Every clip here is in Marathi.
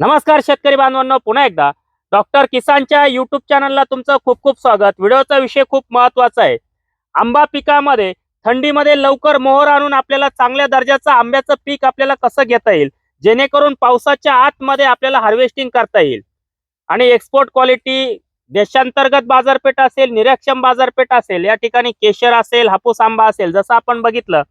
नमस्कार शेतकरी बांधवांनो पुन्हा एकदा. डॉक्टर किसानच्या युट्यूब चॅनलला तुमचं खूप खूप स्वागत. व्हिडिओचा विषय खूप महत्त्वाचा आहे. आंबा पिकामध्ये थंडीमध्ये लवकर मोहर आणून आपल्याला चांगल्या दर्जाचं आंब्याचं पीक आपल्याला कसं घेता येईल? जेणेकरून पावसाच्या आतमध्ये आपल्याला हार्वेस्टिंग करता येईल. आणि एक्सपोर्ट क्वालिटी देशांतर्गत बाजारपेठ असेल निरक्षम बाजारपेठ असेल या ठिकाणी केशर असेल हापूस आंबा असेल जसं आपण बघितलं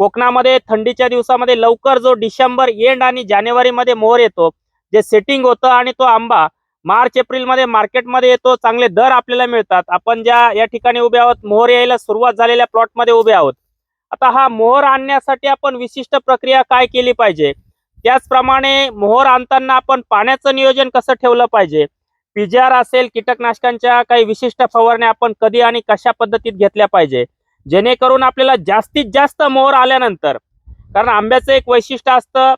कोकणामध्ये थंडीच्या दिवसामध्ये लवकर जो डिसेंबर एंड आणि जानेवारीमध्ये मोहर येतो जे सेटिंग होतं आणि तो आंबा मार्च एप्रिलमध्ये मार्केटमध्ये येतो चांगले दर आपल्याला मिळतात. आपण ज्या या ठिकाणी उभे आहोत मोहर यायला सुरुवात झालेल्या प्लॉटमध्ये उभे आहोत. आता हा मोहर आणण्यासाठी आपण विशिष्ट प्रक्रिया काय केली पाहिजे? त्याचप्रमाणे मोहर आणताना आपण पाण्याचं नियोजन कसं ठेवलं पाहिजे? पीजीआर असेल कीटकनाशकांच्या काही विशिष्ट फवारण्या आपण कधी आणि कशा पद्धतीत घेतल्या पाहिजे? जेणेकरून आपल्याला जास्तीत जास्त मोहर आल्यानंतर कारण आंब्याचं एक वैशिष्ट्य असतं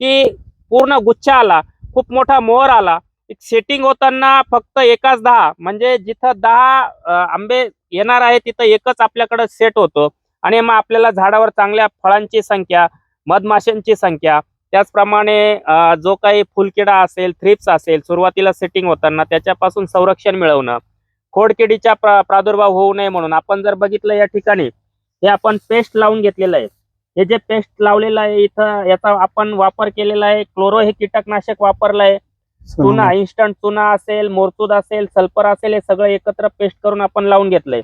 की पूर्ण गुच्छ आला खूप मोठा मोहर आला. एक सेटिंग होताना फक्त एकाच दहा म्हणजे जिथं दहा आंबे येणार आहे तिथं एकच आपल्याकडं सेट होतो. आणि मग आपल्याला झाडावर चांगल्या फळांची संख्या मधमाशांची संख्या त्याचप्रमाणे जो काही फुलकिडा असेल थ्रिप्स असेल सुरुवातीला सेटिंग होताना त्याच्यापासून संरक्षण मिळवणं खोडकिडीचा प्रादुर्भाव होऊ नये म्हणून. आपण जर बघितलं या ठिकाणी हे आपण पेस्ट लावून घेतलेलं आहे. हे जे पेस्ट लावलेलं आहे इथं याचा आपण वापर केलेला आहे. क्लोरो हे कीटकनाशक वापरलं आहे चुना इन्स्टंट चुना असेल मोरतूद असेल सल्फर असेल हे सगळं एकत्र पेस्ट करून आपण लावून घेतलंय.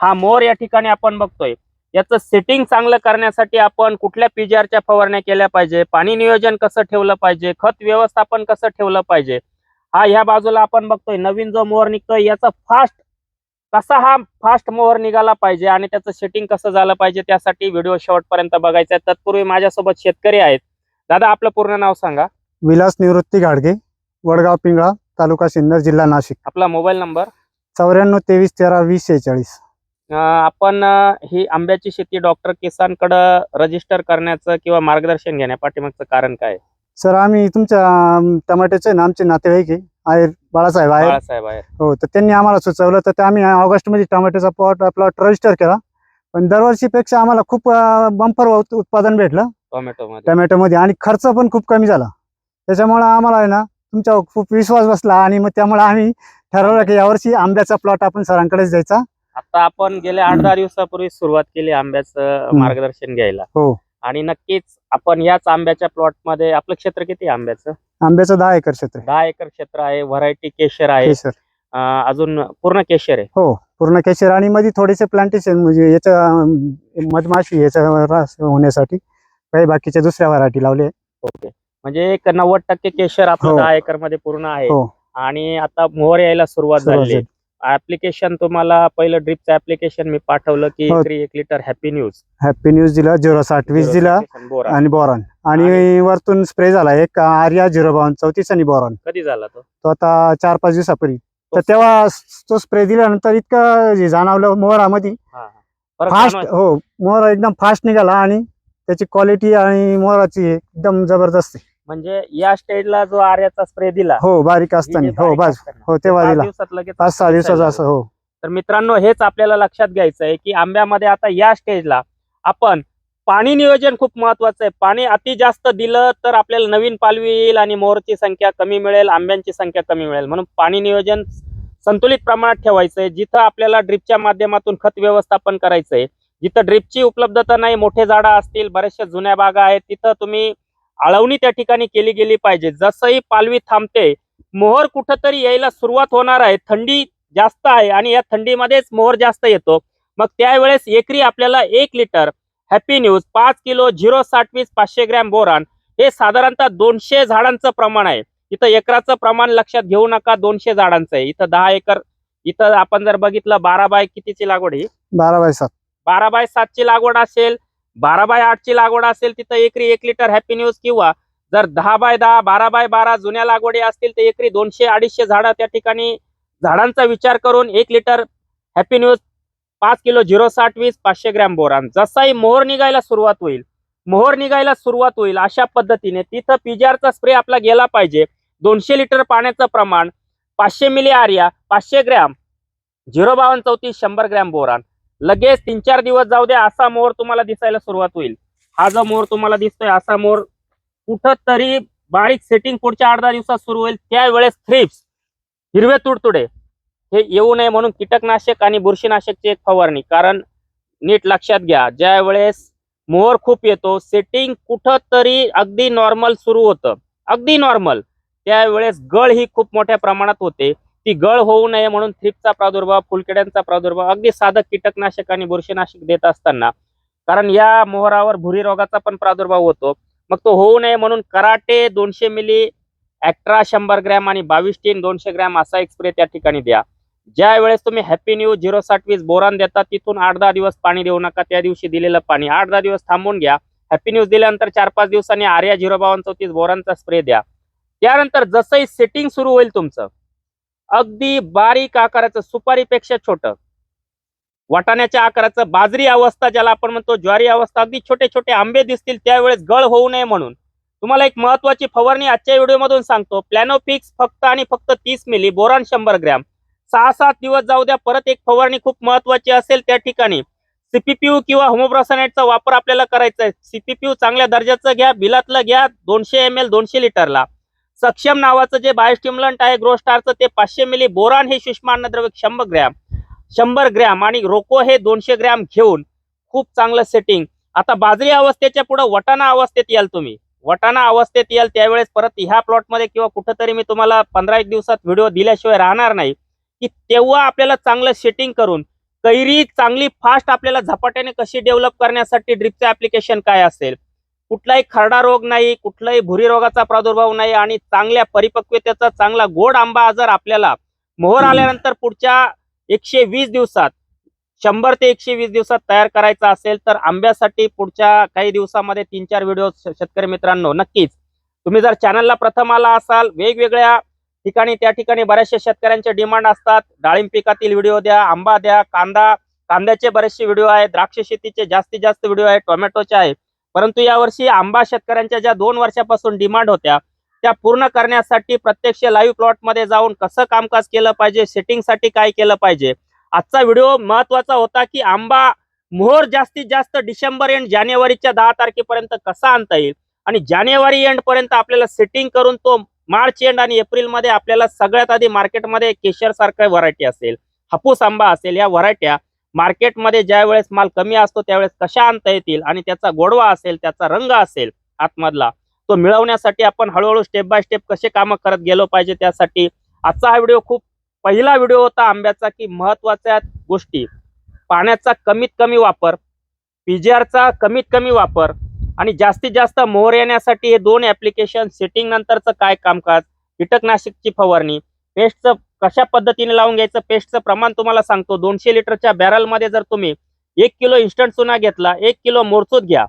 हा मोर या ठिकाणी आपण बघतोय. याचं सेटिंग चांगलं करण्यासाठी आपण कुठल्या पीजीआरच्या फवारण्या केल्या पाहिजे? पाणी नियोजन कसं ठेवलं पाहिजे? खत व्यवस्थापन कसं ठेवलं पाहिजे? हा ह्या बाजूला आपण बघतोय. नवीन जो मोहर निघतोय याचा फास्ट कसा हा फास्ट मोहर निघाला पाहिजे आणि त्याचं सेटिंग कसं झालं पाहिजे त्यासाठी व्हिडिओ शेवटपर्यंत बघायचा आहे तत्पूर्वी माझ्यासोबत शेतकरी आहेत. दादा आपलं पूर्ण नाव सांगा. विलास निवृत्ती घाडगे वडगाव पिंगळा तालुका सिन्नर जिल्हा नाशिक. आपला मोबाईल नंबर चौऱ्याण्णव तेवीस तेरा वीस शेहेचाळीस. आपण ही आंब्याची शेती डॉक्टर किसानकडं रजिस्टर करण्याचं किंवा मार्गदर्शन घेण्या पाठीमागचं कारण काय? सर आम्ही तुमच्या टमाट्याचे ना आमचे नातेवाईक आहे. आहेर बाळासाहेब आहे बाळासाहेब आहे हो तर त्यांनी आम्हाला सुचवलं तर ते आम्ही ऑगस्टमध्ये टमाट्याचा प्लॉट प्लॉट रजिस्टर केला. पण दरवर्षीपेक्षा आम्हाला खूप बंपर उत्पादन भेटलं. टोमॅटो मध्ये टमॅटोमध्ये. आणि खर्च पण खूप कमी झाला. त्याच्यामुळे आम्हाला आहे ना तुमच्यावर खूप विश्वास बसला आणि मग त्यामुळे आम्ही ठरवलं की यावर्षी आंब्याचा प्लॉट आपण सरांकडेच द्यायचा. आता आपण गेल्या आठ दहा दिवसापूर्वी सुरुवात केली आंब्याचं मार्गदर्शन घ्यायला. हो. आणि नक्कीच आपण याच आंब्याच्या प्लॉटमध्ये आपलं क्षेत्र किती आहे आंब्याचं? आंब्याचं दहा एकर क्षेत्र आहे. दहा एकर क्षेत्र आहे व्हरायटी केशर आहे. अं, अजून पूर्ण केशर आहे. हो पूर्ण केशर आणि मध्ये थोडेसे प्लांटेशन म्हणजे याच्या अं, मधमाशी याचा रास होण्यासाठी काही बाकीच्या दुसऱ्या व्हरायटी लावले ओके. म्हणजे एक नव्वद टक्के केशर आपलं हो. दहा एकरमध्ये पूर्ण आहे. हो. आणि आता मोहर यायला सुरुवात सुरुवात झाली. ऍप्लिकेशन तुम्हाला पहिलं ड्रिपचं ऍप्लिकेशन मी पाठवलं की हो. एकरी एक litre happy news happy news दिला झिरो साठ वीस दिला आणि बोरॉन आणि वरतून स्प्रे झाला एक आर्या झिरो बावन चौतीस आणि बोरॉन कधी झाला तो तो आता चार पाच दिवसापूर्वी तर तेव्हा तो स्प्रे दिल्यानंतर इतकं हे जाणवलं मोहरामध्ये हा, हा. फास्ट? हो मोहर एकदम फास्ट निघाला आणि त्याची क्वालिटी आणि मोहराची एकदम जबरदस्त आहे. म्हणजे या स्टेजला जो आर्याचा स्प्रे दिला हो बारीक असताना. हो बस हो तेव्हा पाच दिला. दिवसात लगेच पाच सहा दिवसाचा असं हो. तर मित्रांनो हेच आपल्याला लक्षात घ्यायचं आहे की आंब्यामध्ये आता या स्टेजला आपण पाणी नियोजन खूप महत्वाचं आहे. पाणी अति जास्त दिलं तर आपल्याला नवीन पालवी येईल आणि मोहरची संख्या कमी मिळेल आंब्यांची संख्या कमी मिळेल. म्हणून पाणी नियोजन संतुलित प्रमाणात ठेवायचं आहे जिथं आपल्याला ड्रिपच्या माध्यमातून खत व्यवस्थापन करायचं आहे जिथं ड्रिपची उपलब्धता नाही मोठे झाडं असतील बऱ्याचशा जुन्या बागा आहेत तिथं तुम्ही आळवणी त्या ठिकाणी केली गेली पाहिजे. जसंही पालवी थांबते मोहर कुठंतरी यायला सुरुवात होणार आहे. थंडी जास्त आहे आणि या थंडीमध्येच मोहर जास्त येतो. मग त्यावेळेस एकरी आपल्याला एक लिटर हॅपी न्यूज पाच किलो झिरो साठ वीस पाचशे ग्रॅम बोरान हे साधारणतः दोनशे झाडांचं प्रमाण आहे. इथं एकराचं प्रमाण लक्षात घेऊ नका दोनशे झाडांचं आहे. इथं दहा एकर इथं आपण जर बघितलं बारा बाय कितीची लागवड ही बारा बाय सात. बारा बाय सातची लागवड असेल बारा बाय आठची लागवड असेल तिथं एकरी एक लिटर हॅपी न्यूज किंवा जर दहा बाय दहा बारा बाय बारा जुन्या लागवडी असतील तर एकरी दोनशे अडीचशे झाडं त्या ठिकाणी झाडांचा विचार करून एक लिटर हॅपी न्यूज पाच किलो झिरो साठ वीस पाचशे ग्रॅम बोरान. जसाही मोहर निघायला सुरुवात होईल मोहर निघायला सुरुवात होईल अशा पद्धतीने तिथं पीजीआरचा स्प्रे आपला गेला पाहिजे. दोनशे लिटर पाण्याचं प्रमाण पाचशे मिली आर्या पाचशे ग्रॅम झिरो बावन्न चौतीस शंभर ग्रॅम बोरान. लगेच तीन चार दिवस जाऊ द्या असा मोर तुम्हाला दिसायला सुरुवात होईल. हा जो मोर तुम्हाला दिसतोय असा मोर कुठं तरी बारीक सेटिंग पुढच्या आठ दहा दिवसात सुरू होईल. त्यावेळेस थ्रिप्स हिरवे तुडतुडे. हे येऊ नये म्हणून कीटकनाशक आणि बुरशीनाशकची एक फवारणी. कारण नीट लक्षात घ्या ज्या वेळेस मोहर खूप येतो सेटिंग कुठं तरी अगदी नॉर्मल सुरू होतं. अगदी नॉर्मल त्यावेळेस गळ ही खूप मोठ्या प्रमाणात होते. ती गळ होऊ नये म्हणून थ्रिपचा प्रादुर्भाव फुलकिड्यांचा प्रादुर्भाव अगदी साधं कीटकनाशक आणि बुरशीनाशक देत असताना. कारण या मोहरावर भुरी रोगाचा पण प्रादुर्भाव होतो. मग तो होऊ नये म्हणून कराटे दोनशे मिली ॲक्ट्रा शंभर ग्रॅम आणि बावीस दोनशे ग्रॅम असा एक स्प्रे त्या ठिकाणी द्या. ज्या वेळेस तुम्ही हॅपी न्यू झिरो साठवीस बोरान देता तिथून आठ दहा दिवस पाणी देऊ नका त्या दिवशी दिलेलं पाणी. आठ दहा दिवस थांबून घ्या. हॅपी न्यूज दिल्यानंतर चार पाच दिवसांनी आर्या झिरो बावन चौतीस बोरांचा स्प्रे द्या. त्यानंतर जसंही सेटिंग सुरू होईल तुमचं अगदी बारीक आकाराचं सुपारीपेक्षा छोटं. वाटाण्याच्या आकाराचं बाजरी अवस्था ज्याला आपण म्हणतो ज्वारी अवस्था अगदी छोटे छोटे आंबे दिसतील त्यावेळेस गळ होऊ नये म्हणून. तुम्हाला एक महत्वाची फवारणी आजच्या व्हिडिओमधून सांगतो. प्लॅनोफिक्स फक्त आणि फक्त तीस मिली बोरान शंभर ग्रॅम. सहा सात दिवस जाऊ द्या परत एक फवारणी खूप महत्वाची असेल त्या ठिकाणी. सीपीपीयू किंवा होमोब्रोसनाइटचा वापर आपल्याला करायचा आहे. सीपीपीयू चांगल्या दर्जाचं घ्या बिलातलं घ्या दोनशे एम एल दोनशे लिटरला. सक्षम नावाचं जे बायोस्टिम्युलंट आहे ग्रोस्टारचं ते पाचशे मिली बोरान हे सूक्ष्म अन्नद्रव्य शंभर ग्रॅम शंभर ग्रॅम आणि रोको हे दोनशे ग्रॅम घेऊन खूप चांगलं सेटिंग आता बाजरी अवस्थेच्या पुढे वटाणा अवस्थेत याल तुम्ही. वटाणा अवस्थेत याल त्यावेळेस परत ह्या प्लॉटमध्ये किंवा कुठंतरी मी तुम्हाला पंधरा एक दिवसात व्हिडिओ दिल्याशिवाय राहणार नाही. की तेव्हा आपल्याला चांगलं सेटिंग करून कैरी चांगली फास्ट आपल्याला झपाट्याने कशी डेव्हलप करण्यासाठी ड्रिपचं ऍप्लिकेशन काय असेल? कुठलाही खरडा रोग नाही कुठलाही भुरी रोगाचा प्रादुर्भाव नाही आणि चांगल्या परिपक्वतेचा चांगला गोड आंबा जर आपल्याला मोहर आल्यानंतर पुढच्या एकशे वीस दिवसात शंभर ते एकशे वीस दिवसात तयार करायचा असेल तर आंब्यासाठी पुढच्या काही दिवसामध्ये तीन चार व्हिडिओ शेतकरी मित्रांनो नक्कीच. तुम्ही जर चॅनलला प्रथम आला असाल वेगवेगळ्या ठिकाणी त्या ठिकाणी बऱ्याचशा शेतकऱ्यांचे डिमांड असतात. डाळिंब पिकातील व्हिडिओ द्या आंबा द्या कांदा कांद्याचे बरेचसे व्हिडिओ आहेत द्राक्ष शेतीचे जास्तीत जास्त व्हिडिओ आहेत टोमॅटोचे आहे परंतु यावर्षी आंबा शेतकऱ्यांच्या ज्या दोन वर्षापासून डिमांड होत्या त्या पूर्ण करण्यासाठी प्रत्यक्ष लाईव्ह प्लॉटमध्ये जाऊन कसं कामकाज केलं पाहिजे सेटिंगसाठी काय केलं पाहिजे? आजचा व्हिडिओ महत्त्वाचा होता की आंबा मोहर जास्तीत जास्त डिसेंबर एंड जानेवारीच्या दहा तारखेपर्यंत कसा आणता येईल? आणि जानेवारी एंड पर्यंत आपल्याला सेटिंग करून तो मार्च एंड आणि एप्रिलमध्ये आपल्याला सगळ्यात आधी मार्केटमध्ये केशर सारखा व्हरायटी असेल हापूस आंबा असेल या व्हरायट्या मार्केटमध्ये ज्या वेळेस माल कमी असतो त्यावेळेस कशा आणता येतील आणि त्याचा गोडवा असेल त्याचा रंग असेल आतमधला तो मिळवण्यासाठी आपण हळूहळू स्टेप बाय स्टेप कसे कामं करत गेलो पाहिजे त्यासाठी आजचा हा व्हिडिओ खूप पहिला व्हिडिओ होता आंब्याचा की महत्त्वाच्या गोष्टी. पाण्याचा कमीत कमी वापर पीजीआरचा कमीत कमी वापर आणि जास्तीत जास्त मोहर येण्यासाठी हे दोन ऍप्लिकेशन सेटिंग नंतरचं काय कामकाज? कीटकनाशकची फवारणी पेस्टचं कशा पद्धतीने लावून घ्यायचं पेस्टचं प्रमाण तुम्हाला सांगतो. दोनशे लिटरच्या बॅरलमध्ये जर तुम्ही एक किलो इन्स्टंट चुना घेतला एक किलो मोरचूत घ्या.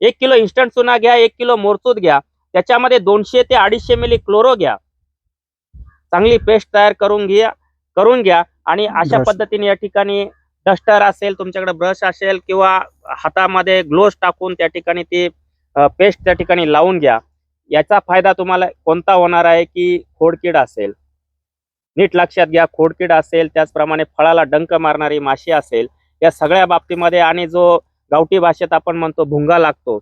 एक किलो इन्स्टंट चुना घ्या एक किलो मोरचूत घ्या. त्याच्यामध्ये दोनशे ते अडीचशे मिली क्लोरो घ्या. चांगली पेस्ट तयार करून घ्या करून घ्या. आणि अशा. पद्धतीने या ठिकाणी डस्टर असेल तुमच्याकडे ब्रश असेल किंवा हातामध्ये ग्लोव्स टाकून त्या ठिकाणी ती पेस्ट त्या ठिकाणी लावून घ्या. याचा फायदा तुम्हाला कोणता होणार आहे की खोडकीड असेल. नीट लक्षात घ्या खोडकीड असेल त्याचप्रमाणे फळाला डंक मारणारी माशी असेल या सगळ्या बाबतीमध्ये आणि जो गावठी भाषेत आपण म्हणतो भुंगा लागतो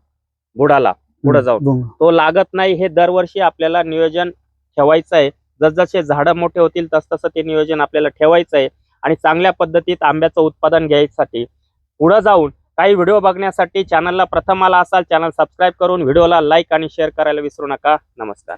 बुडाला पुढे जाऊन. तो लागत नाही हे दरवर्षी आपल्याला नियोजन ठेवायचं आहे जसजसे झाडं मोठे होतील तसतसं ते नियोजन आपल्याला ठेवायचं आहे आणि चांगल्या पद्धतीत आंब्याचं उत्पादन घ्यायसाठी. पुढे जाऊन काही व्हिडिओ बघण्यासाठी चॅनलला प्रथम आला असाल चॅनल सबस्क्राईब करून व्हिडिओला लाईक आणि शेअर करायला विसरू नका. नमस्कार.